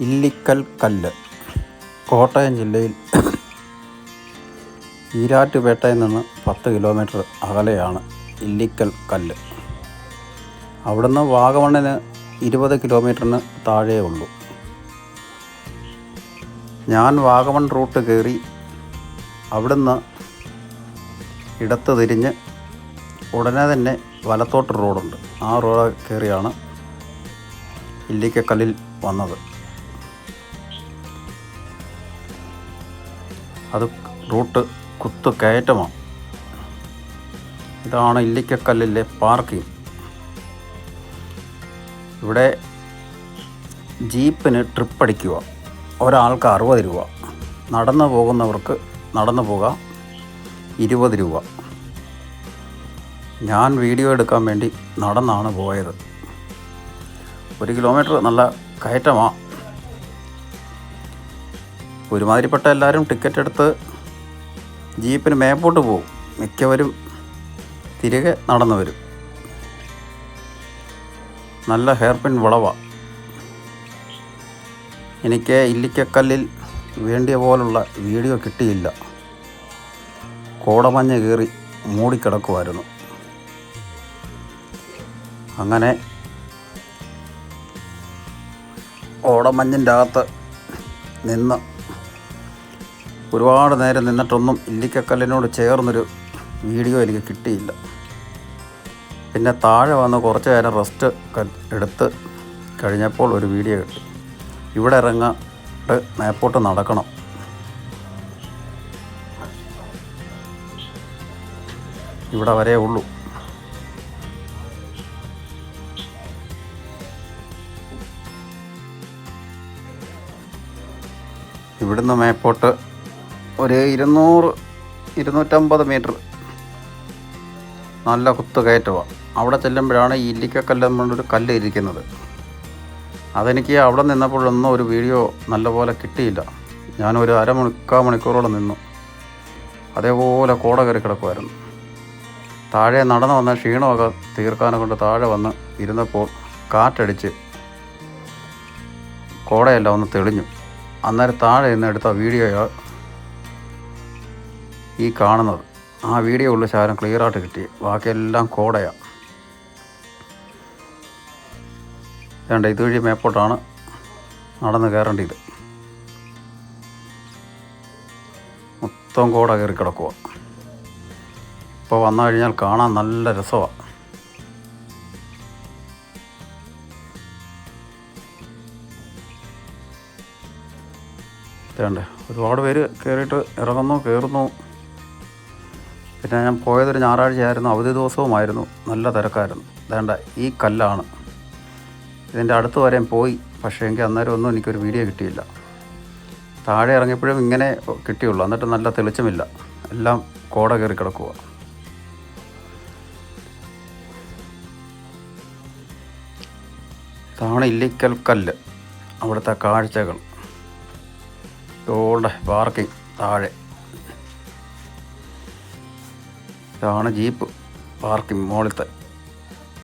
ഇല്ലിക്കൽ കല്ല്. കോട്ടയം ജില്ലയിൽ ഈരാറ്റുപേട്ടയിൽ നിന്ന് പത്ത് കിലോമീറ്റർ അകലെയാണ് ഇല്ലിക്കൽ കല്ല്. അവിടുന്ന് വാഗമണ്ണിന് ഇരുപത് കിലോമീറ്ററിന് താഴേ ഉള്ളൂ. ഞാൻ വാഗമൺ റൂട്ട് കയറി അവിടുന്ന് ഇടത്ത് തിരിഞ്ഞ് ഉടനെ തന്നെ വലത്തോട്ട് റോഡുണ്ട്. ആ റോഡ് കയറിയാണ് ഇല്ലിക്കക്കല്ലിൽ വന്നത്. അത് റൂട്ട് കുത്തു കയറ്റമാണ്. ഇതാണ് ഇല്ലിക്കക്കല്ലിലെ പാർക്കിംഗ്. ഇവിടെ ജീപ്പിന് ട്രിപ്പ് അടിക്കുക. ഒരാൾക്ക് അറുപത് രൂപ. നടന്നു പോകുന്നവർക്ക് നടന്നു പോകാം. ഇരുപത് രൂപ. ഞാൻ വീഡിയോ എടുക്കാൻ വേണ്ടി നടന്നാണ് പോയത്. ഒരു കിലോമീറ്റർ നല്ല കയറ്റമാണ് ഒരുമാതിരിപ്പെട്ട എല്ലാവരും ടിക്കറ്റ് എടുത്ത് ജീപ്പിന് മേപ്പോട്ട് പോകും മിക്കവരും തിരികെ നടന്നു വരും നല്ല ഹെയർപിൻ വളവാണ് എനിക്ക് ഇല്ലിക്കക്കല്ലിൽ വേണ്ടിയ പോലുള്ള വീഡിയോ കിട്ടിയില്ല. കോടമഞ്ഞ് കയറി മൂടിക്കിടക്കുമായിരുന്നു അങ്ങനെ ഓടമഞ്ഞിന്റെ അകത്ത് നിന്ന് ഒരുപാട് നേരം നിന്നിട്ടൊന്നും ഇല്ലിക്കക്കല്ലിനോട് ചേർന്നൊരു വീഡിയോ എനിക്ക് കിട്ടിയില്ല. പിന്നെ താഴെ വന്ന് കുറച്ച് നേരം റെസ്റ്റ് എടുത്ത് കഴിഞ്ഞപ്പോൾ ഒരു വീഡിയോ കിട്ടി. ഇവിടെ ഇറങ്ങിട്ട് മേപ്പോട്ട് നടക്കണം. ഇവിടെ വരെ ഉള്ളൂ. ഇവിടുന്ന് മേപ്പോട്ട് ഒരു ഇരുന്നൂറ് ഇരുന്നൂറ്റമ്പത് മീറ്റർ നല്ല കുത്തു കയറ്റമാണ് അവിടെ ചെല്ലുമ്പോഴാണ് ഈ ഇല്ലിക്കക്കല്ല് പറഞ്ഞൊരു കല്ല് ഇരിക്കുന്നത്. അതെനിക്ക് അവിടെ നിന്നപ്പോഴൊന്നും ഒരു വീഡിയോ നല്ലപോലെ കിട്ടിയില്ല. ഞാനൊരു അരമണിക്കാ മണിക്കൂറോളം നിന്നു. അതേപോലെ കോട കയറി കിടക്കുമായിരുന്നു താഴെ നടന്നു വന്ന ക്ഷീണമൊക്കെ തീർക്കാനെ കൊണ്ട് താഴെ വന്ന് ഇരുന്നപ്പോൾ കാറ്റടിച്ച് കോടയെല്ലാം ഒന്ന് തെളിഞ്ഞു. അന്നേരം താഴെ നിന്ന് എടുത്ത വീഡിയോ ഈ കാണുന്നത്. ആ വീഡിയോ ഉള്ള ശകലം ക്ലിയർ ആയിട്ട് കിട്ടി. ബാക്കിയെല്ലാം കോടയാണ് വേണ്ട ഇതുവഴി മേപ്പോട്ടാണ് നടന്ന് കയറേണ്ടത്. മൊത്തം കോട കയറി കിടക്കുക ഇപ്പോൾ വന്നു കഴിഞ്ഞാൽ കാണാൻ നല്ല രസമാണ് ഒരുപാട് പേര് കയറിയിട്ട് ഇറങ്ങുന്നു കയറുന്നു പിന്നെ ഞാൻ പോയതൊരു ഞായറാഴ്ചയായിരുന്നു അവധി ദിവസവുമായിരുന്നു. നല്ല തിരക്കായിരുന്നു. വേണ്ട ഈ കല്ലാണ്. ഇതിന്റെ അടുത്ത് വരെയും പോയി പക്ഷേ എങ്കിൽ അന്നേരം ഒന്നും എനിക്കൊരു വീഡിയോ കിട്ടിയില്ല. താഴെ ഇറങ്ങിയപ്പോഴും ഇങ്ങനെ കിട്ടിയുള്ളൂ. എന്നിട്ട് നല്ല തെളിച്ചമില്ല. എല്ലാം കോട കയറി കിടക്കുക ഇതാണ് ഇല്ലിക്കൽ കല്ല്. അവിടുത്തെ കാഴ്ചകൾ. ഓൾഡ് പാർക്കിംഗ് താഴെ. ഇതാണ് ജീപ്പ് പാർക്കിംഗ് മുകളിലത്തെ